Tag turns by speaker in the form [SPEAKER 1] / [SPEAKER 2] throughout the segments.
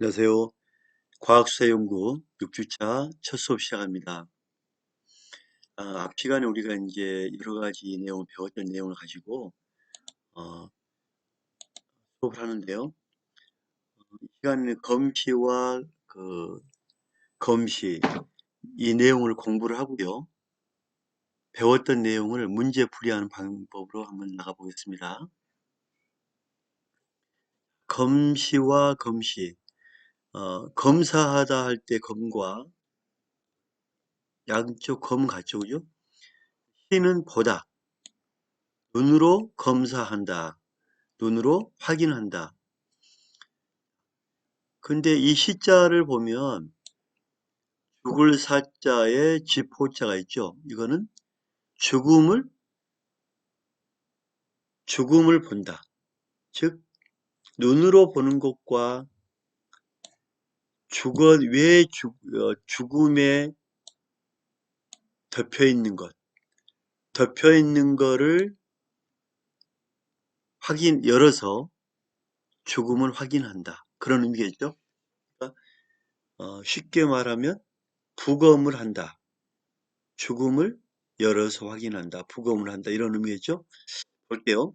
[SPEAKER 1] 안녕하세요. 과학수사연구 6주차 첫 수업 시작합니다. 아, 앞 시간에 우리가 이제 여러 가지 내용을 배웠던 내용을 가지고 어, 수업을 하는데요. 어, 이 시간에는 검시와 그 검시 이 내용을 공부를 하고요. 배웠던 내용을 문제 풀이하는 방법으로 한번 나가보겠습니다. 검시와 검시 어, 검사하다 할 때 검과 양쪽 검 같죠, 그죠? 시는 보다, 눈으로 검사한다, 눈으로 확인한다. 근데 이 시자를 보면 죽을 사자에 지포자가 있죠. 이거는 죽음을 죽음을 본다. 즉 눈으로 보는 것과 죽어 왜 죽, 어, 죽음에 덮여 있는 것, 덮여 있는 거를 확인 열어서 죽음을 확인한다. 그런 의미겠죠. 그러니까 어, 쉽게 말하면 부검을 한다. 죽음을 열어서 확인한다. 부검을 한다. 이런 의미겠죠. 볼게요.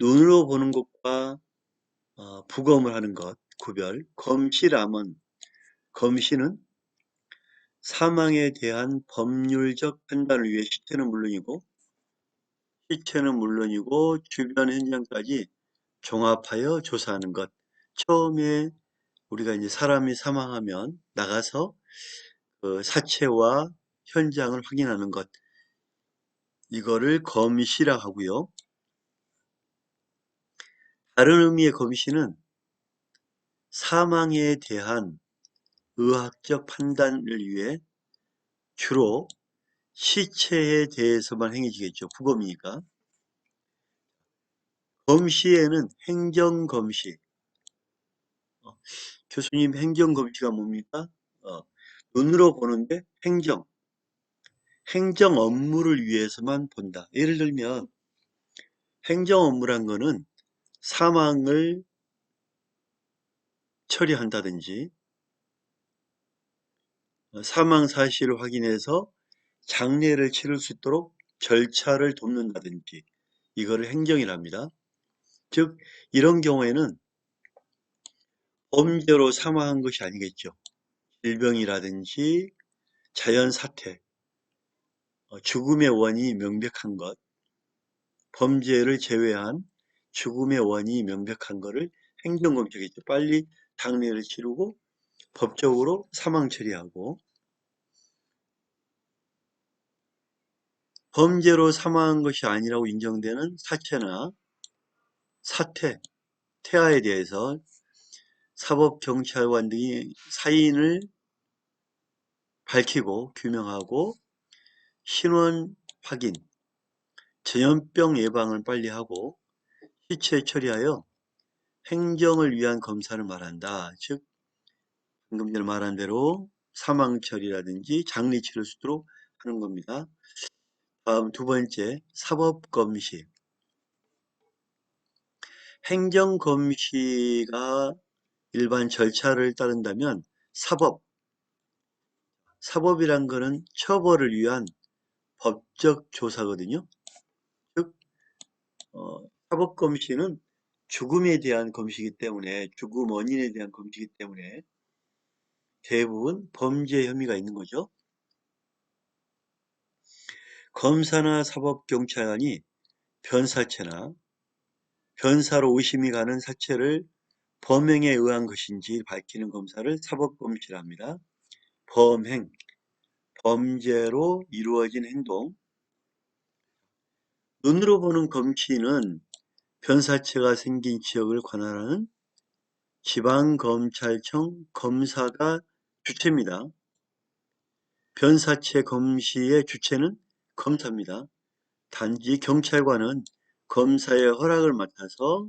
[SPEAKER 1] 눈으로 보는 것과 어, 부검을 하는 것 구별. 검시라면 검시는 사망에 대한 법률적 판단을 위해 시체는 물론이고 시체는 물론이고 주변 현장까지 종합하여 조사하는 것. 처음에 우리가 이제 사람이 사망하면 나가서 그 사체와 현장을 확인하는 것. 이거를 검시라 하고요. 다른 의미의 검시는 사망에 대한 의학적 판단을 위해 주로 시체에 대해서만 행해지겠죠. 부검이니까. 검시에는 행정검시. 어, 교수님 행정검시가 뭡니까? 어, 눈으로 보는데 행정. 행정 업무를 위해서만 본다. 예를 들면 행정 업무란 거는 사망을 처리한다든지 어, 사망 사실을 확인해서 장례를 치를 수 있도록 절차를 돕는다든지 이거를 행정이랍니다. 즉 이런 경우에는 범죄로 사망한 것이 아니겠죠. 질병이라든지 자연사태, 어, 죽음의 원인이 명백한 것, 범죄를 제외한 죽음의 원인이 명백한 것을 행정검색이죠. 빨리 장례를 치르고 법적으로 사망 처리하고 범죄로 사망한 것이 아니라고 인정되는 사체나 사태, 태아에 대해서 사법경찰관 등이 사인을 밝히고 규명하고 신원 확인, 전염병 예방을 빨리 하고 시체 처리하여 행정을 위한 검사를 말한다. 즉 방금 전에 말한 대로 사망 처리라든지 장례 치를 수 있도록 하는 겁니다. 다음 두 번째 사법검시 행정검시가 일반 절차를 따른다면 사법 사법이란 거는 처벌을 위한 법적 조사거든요. 즉 어, 사법검시는 죽음에 대한 검시이기 때문에 죽음 원인에 대한 검시이기 때문에 대부분 범죄 혐의가 있는 거죠. 검사나 사법경찰관이 변사체나 변사로 의심이 가는 사체를 범행에 의한 것인지 밝히는 검사를 사법검시라 합니다. 범행, 범죄로 이루어진 행동. 눈으로 보는 검시는 변사체가 생긴 지역을 관할하는 지방검찰청 검사가 주체입니다. 변사체 검시의 주체는 검사입니다. 단지 경찰관은 검사의 허락을 맡아서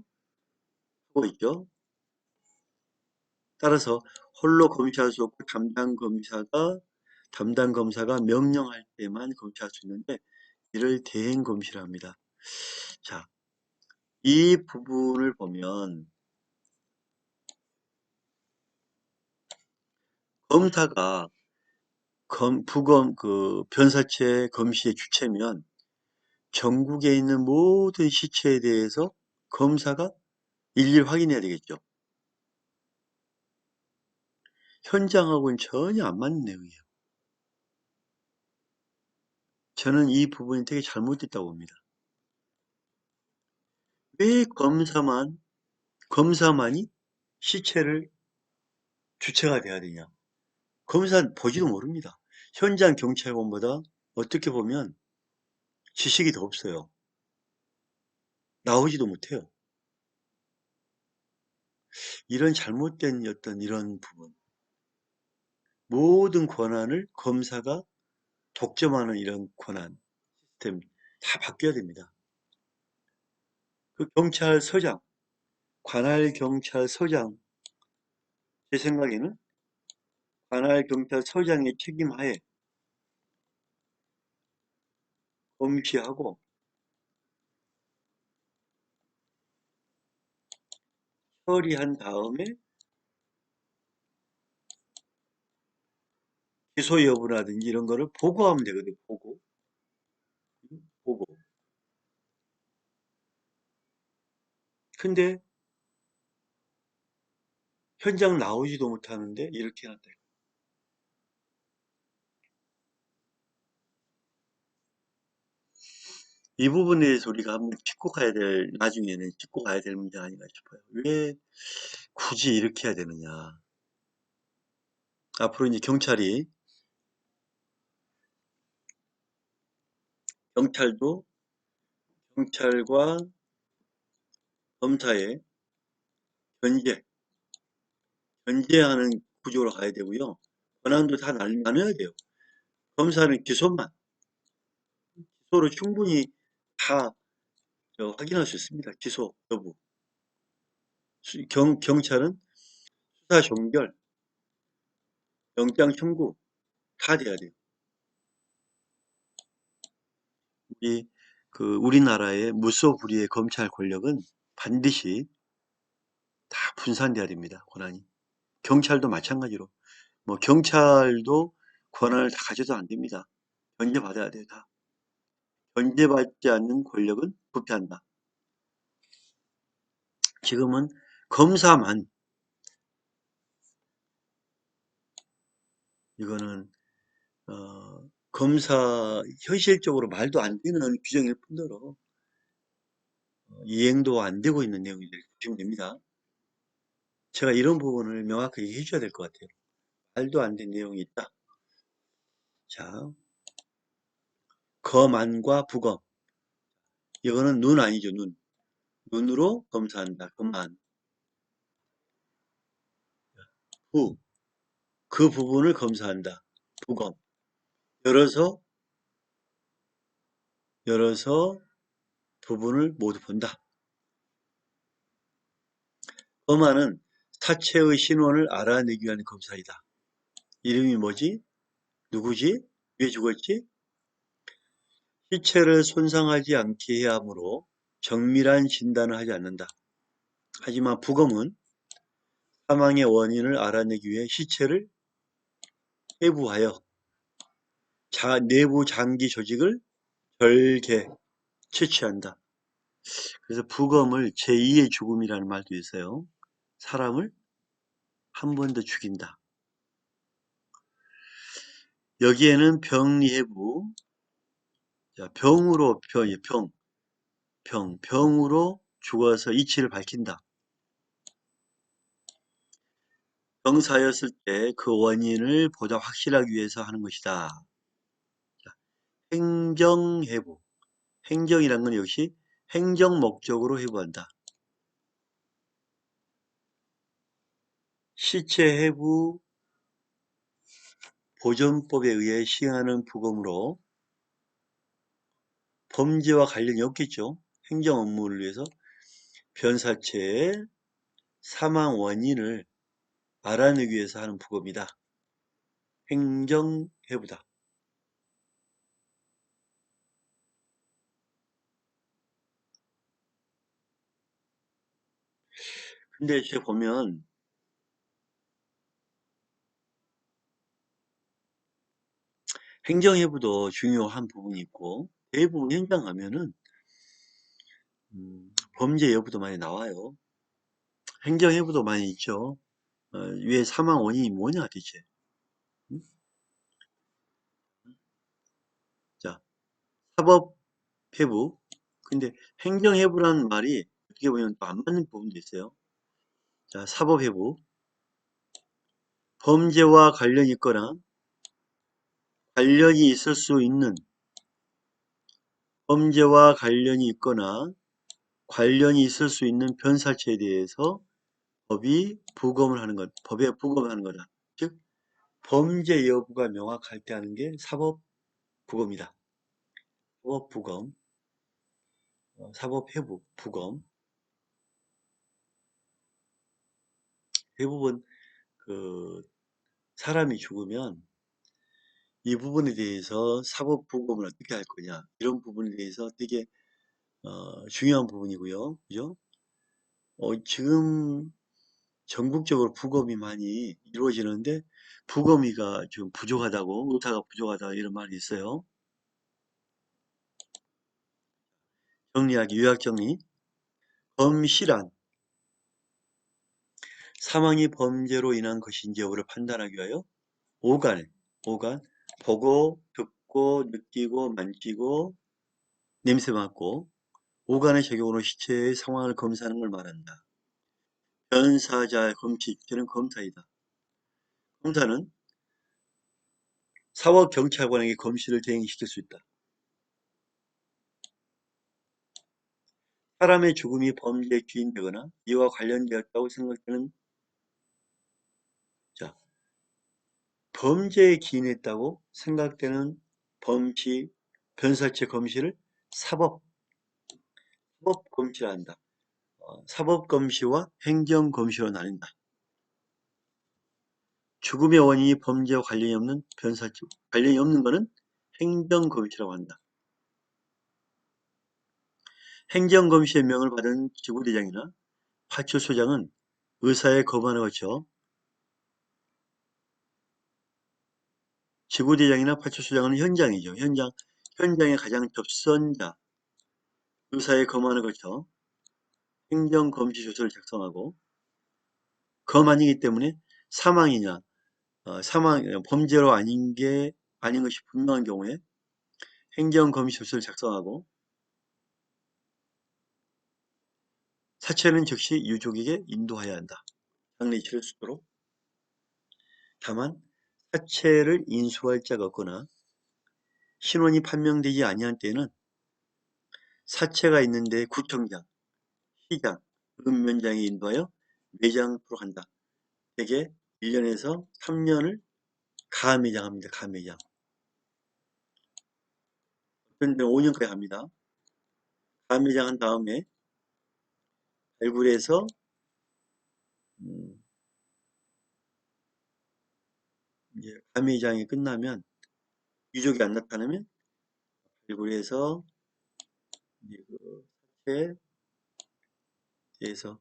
[SPEAKER 1] 하고 있죠. 따라서 홀로 검시할 수 없고 담당 검사가 담당 검사가 명령할 때만 검시할 수 있는데 이를 대행 검시라 합니다. 자, 이 부분을 보면 검사가 검, 부검, 그, 변사체 검시의 주체면 전국에 있는 모든 시체에 대해서 검사가 일일이 확인해야 되겠죠. 현장하고는 전혀 안 맞는 내용이에요. 저는 이 부분이 되게 잘못됐다고 봅니다. 왜 검사만, 검사만이 시체를 주체가 돼야 되냐. 검사는 보지도 모릅니다. 현장 경찰관보다 어떻게 보면 지식이 더 없어요. 나오지도 못해요. 이런 잘못된 어떤 이런 부분. 모든 권한을 검사가 독점하는 이런 권한 시스템 다 바뀌어야 됩니다. 그 경찰서장, 관할 경찰서장 제 생각에는 관할 경찰서장의 책임하에 검시하고 처리한 다음에 기소 여부라든지 이런 거를 보고하면 되거든요. 보고. 근데 현장 나오지도 못하는데 이렇게 한다. 이 부분에 대해서 우리가 한번 짚고 가야 될, 나중에는 짚고 가야 될 문제 아닌가 싶어요. 왜 굳이 이렇게 해야 되느냐. 앞으로 이제 경찰이, 경찰도 경찰과 검사의 견제, 견제하는 구조로 가야 되고요. 권한도 다 날- 나눠야 돼요. 검사는 기소만, 기소로 충분히 다 저, 확인할 수 있습니다. 기소 여부. 수- 경, 경찰은 수사 종결, 영장 청구 다 돼야 돼요. 우리 그 우리나라의 무소불위의 검찰 권력은 반드시 다 분산돼야 됩니다. 권한이. 경찰도 마찬가지로. 뭐 경찰도 권한을 다 가져도 안 됩니다. 견제받아야 돼요. 다. 견제받지 않는 권력은 부패한다. 지금은 검사만 이거는 어, 검사 현실적으로 말도 안 되는 규정일 뿐더러 어, 이행도 안 되고 있는 내용들이 보시면 됩니다. 제가 이런 부분을 명확하게 해줘야 될 것 같아요. 말도 안된 내용이 있다. 자, 검안과 부검. 이거는 눈 아니죠, 눈. 눈으로 검사한다. 검안. 부. 그 부분을 검사한다. 부검. 열어서, 열어서 부분을 모두 본다. 검안은 사체의 신원을 알아내기 위한 검사이다. 이름이 뭐지? 누구지? 왜 죽었지? 시체를 손상하지 않게 해야 하므로 정밀한 진단을 하지 않는다. 하지만 부검은 사망의 원인을 알아내기 위해 시체를 해부하여 자, 내부 장기 조직을 절개, 채취한다. 그래서 부검을 제2의 죽음이라는 말도 있어요. 사람을 한 번 더 죽인다. 여기에는 병리해부, 자, 병으로, 병, 병, 병, 병으로 죽어서 이치를 밝힌다. 병사였을 때 그 원인을 보다 확실하기 위해서 하는 것이다. 자, 행정해부. 행정이란 건 역시 행정 목적으로 해부한다. 시체 해부 보존법에 의해 시행하는 부검으로 범죄와 관련이 없겠죠. 행정 업무를 위해서 변사체의 사망 원인을 알아내기 위해서 하는 부검이다. 행정 해부다. 근데 제가 보면 행정해부도 중요한 부분이 있고 대부분 현장 가면은 음, 범죄 여부도 많이 나와요. 행정해부도 많이 있죠. 어, 왜 사망 원인이 뭐냐 대체. 음? 자, 사법해부. 근데 행정해부라는 말이 어떻게 보면 또 안 맞는 부분도 있어요. 자, 사법해부. 범죄와 관련이 있거나 관련이 있을 수 있는 범죄와 관련이 있거나 관련이 있을 수 있는 변살체에 대해서 법이 부검을 하는 것, 법에 부검을 하는 거다. 즉, 범죄 여부가 명확할 때 하는 게 사법 부검이다. 사법 부검, 어, 사법 회부, 부검. 대부분 그 사람이 죽으면 이 부분에 대해서 사법 부검을 어떻게 할 거냐 이런 부분에 대해서 되게 어, 중요한 부분이고요. 그죠? 어, 지금 전국적으로 부검이 많이 이루어지는데 부검이가 좀 부족하다고 의사가 부족하다 이런 말이 있어요. 정리하기 요약 정리 범실한 사망이 범죄로 인한 것인지 여부를 판단하기 위하여 오간 오간 보고 듣고 느끼고 만지고 냄새 맡고 오간의 적용으로 시체의 상황을 검사하는 걸 말한다. 변사자 검치 저는 검사이다. 검사는 사법 경찰관에게 검시를 대행시킬 수 있다. 사람의 죽음이 범죄에 기인되거나 이와 관련되었다고 생각되는 자 범죄에 기인했다고 생각되는 범시 변살체 검시를 사법 사법 검시라 한다. 어, 사법 검시와 행정 검시로 나뉜다. 죽음의 원인이 범죄와 관련이 없는 변살체 관련이 없는 것은 행정 검시라고 한다. 행정 검시의 명을 받은 지구대장이나 파출소장은 의사의 거부안을 거쳐 지구대장이나 파출소장은 현장이죠. 현장, 현장의 가장 접선자, 의사의 검안을 거쳐 행정검시 조서를 작성하고 검안이기 때문에 사망이냐, 어, 사망, 범죄로 아닌 게 아닌 것이 분명한 경우에 행정검시 조서를 작성하고 사체는 즉시 유족에게 인도하여야 한다. 장례 치를 수 있도록. 다만 사체를 인수할 자가 없거나 신원이 판명되지 아니한 때는 사체가 있는데 구청장, 시장, 읍면장이 인도하여 매장토록 한다. 대개 1년에서 3년을 가매장합니다. 가매장. 데는 5년까지 합니다. 가매장한 다음에 발굴해서 음, 이제 가매장이 끝나면 유족이 안 나타나면 발굴해서 그 사체에 대해서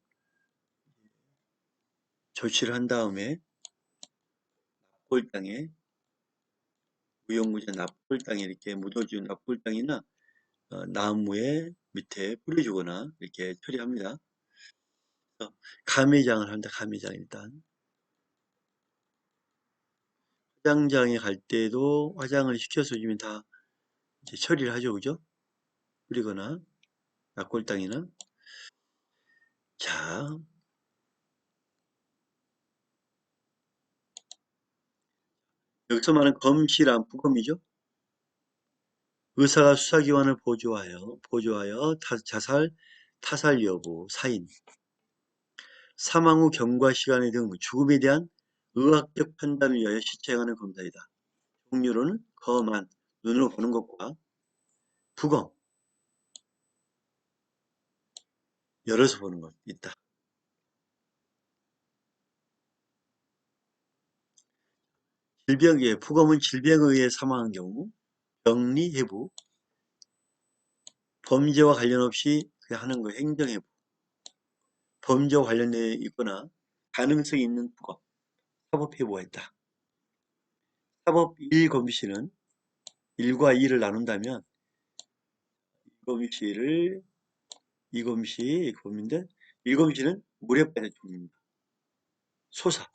[SPEAKER 1] 조치를 한 다음에 납골 땅에 무용무자 납골 땅에 이렇게 묻어준 납골 땅이나 어, 나무에 밑에 뿌려주거나 이렇게 처리합니다. 가매장을 한다. 가매장 일단 화장장에 갈 때도 화장을 시켜서 주면 다 처리를 하죠. 그죠? 뿌리거나 낙골땅이나 자 여기서 말하는 검시란 부검이죠. 의사가 수사기관을 보조하여 보조하여 타, 자살, 타살 여부, 사인, 사망 후 경과 시간에 등 죽음에 대한 의학적 판단을 위하여 시체행하는 검사이다. 종류로는 검안, 눈으로 보는 것과 부검, 열어서 보는 것 있다. 질병에 부검은 질병에 의해 사망한 경우 병리 해부, 범죄와 관련 없이 그냥 하는 거 행정해부, 범죄와 관련돼 있거나 가능성이 있는 부검, 사법해부가 있다. 사법 1검시는 1과 2를 나눈다면 일곱시를 이곰시 이곰인데 일곰시는 물에 빠져 죽습니다. 소사,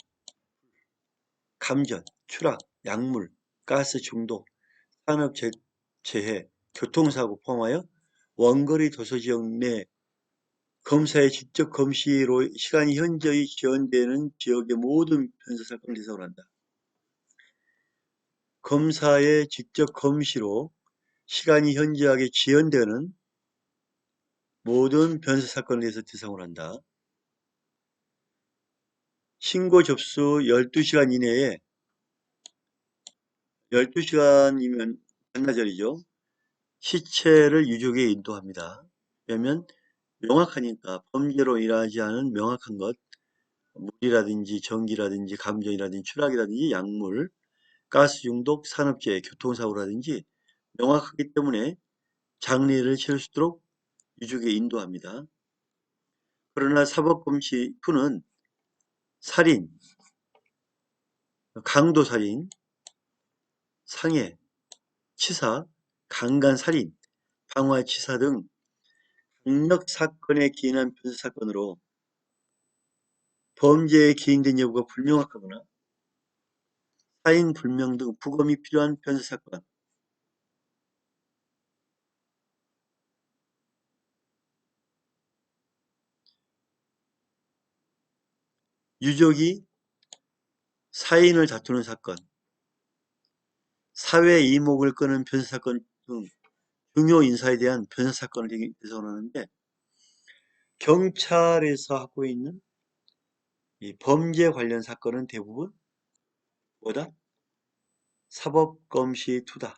[SPEAKER 1] 감전, 추락, 약물, 가스 중독, 산업 재- 재해, 교통사고 포함하여 원거리 도서지역 내 검사의 직접 검시로 시간이 현저히 지연되는 지역의 모든 변사 사건을 대상으로 한다. 검사의 직접 검시로 시간이 현저하게 지연되는 모든 변사 사건을 대해서 대상으로 한다. 신고 접수 12시간 이내에 12시간이면 반나절이죠. 시체를 유족에 인도합니다. 왜냐면 명확하니까 범죄로 일하지 않은 명확한 것, 물이라든지 전기라든지 감전이라든지 추락이라든지 약물, 가스 중독, 산업재해, 교통사고라든지 명확하기 때문에 장례를 치를 수 있도록 유족에 인도합니다. 그러나 사법검시 후는 살인, 강도살인, 상해, 치사, 강간살인, 방화치사 등 강력 사건에 기인한 변사 사건으로 범죄에 기인된 여부가 불명확하거나 사인 불명 등 부검이 필요한 변사 사건, 유족이 사인을 다투는 사건, 사회 이목을 끄는 변사 사건 등 중요 인사에 대한 변사 사건을 대상하는데 경찰에서 하고 있는 이 범죄 관련 사건은 대부분 뭐다? 사법검시 투다.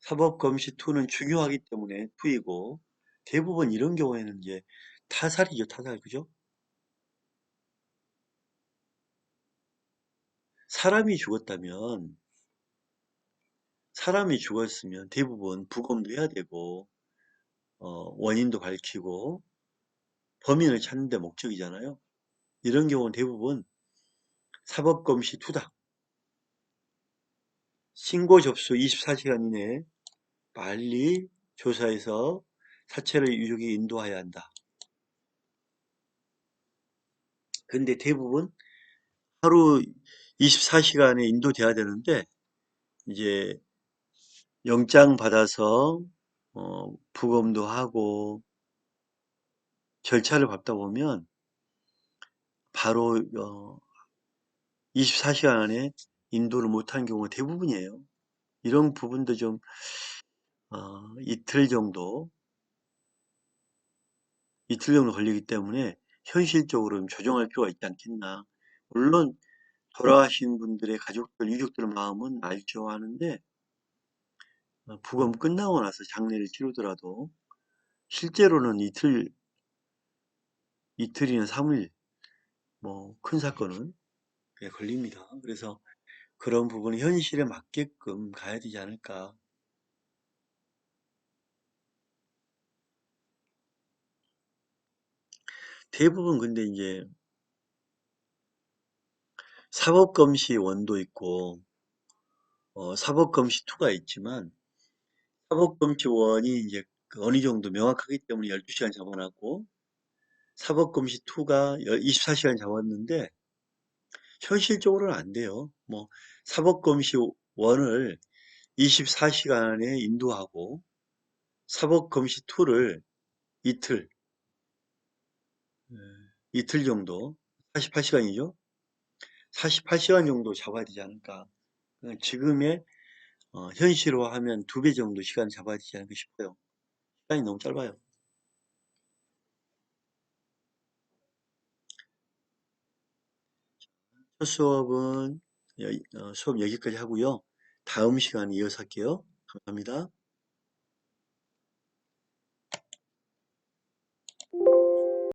[SPEAKER 1] 사법검시 투는 중요하기 때문에 투이고 대부분 이런 경우에는 이제 타살이죠, 타살, 그죠? 사람이 죽었다면 사람이 죽었으면 대부분 부검도 해야 되고 어, 원인도 밝히고 범인을 찾는 데 목적이잖아요. 이런 경우는 대부분 사법검시 투다. 신고 접수 24시간 이내에 빨리 조사해서 사체를 유족에 인도해야 한다. 근데 대부분 하루 24시간에 인도돼야 되는데 이제 영장 받아서 어, 부검도 하고 절차를 밟다 보면 바로 어, 24시간 안에 인도를 못한 경우가 대부분이에요. 이런 부분도 좀 어, 이틀 정도 이틀 정도 걸리기 때문에 현실적으로 좀 조정할 필요가 있지 않겠나. 물론 돌아가신 분들의 가족들, 유족들 마음은 알죠 하는데 어, 부검 끝나고 나서 장례를 치르더라도 실제로는 이틀 이틀이나 3일 뭐 큰 사건은 꽤 걸립니다. 그래서 그런 부분은 현실에 맞게끔 가야 되지 않을까. 대부분 근데 이제 사법검시 원도 있고 어, 사법검시 2가 있지만 사법검시 원이 이제 그 어느 정도 명확하기 때문에 12시간 잡아놨고 사법검시 2가 24시간 잡았는데 현실적으로는 안 돼요. 뭐 사법검시 원을 24시간에 인도하고 사법검시 2를 이틀 예, 이틀 정도 48시간이죠. 48시간 정도 잡아야 되지 않을까. 지금의 어, 현실화하면 두 배 정도 시간 잡아야 되지 않을까 싶어요. 시간이 너무 짧아요. 첫 수업은 여- 어, 수업 여기까지 하고요. 다음 시간에 이어서 할게요. 감사합니다.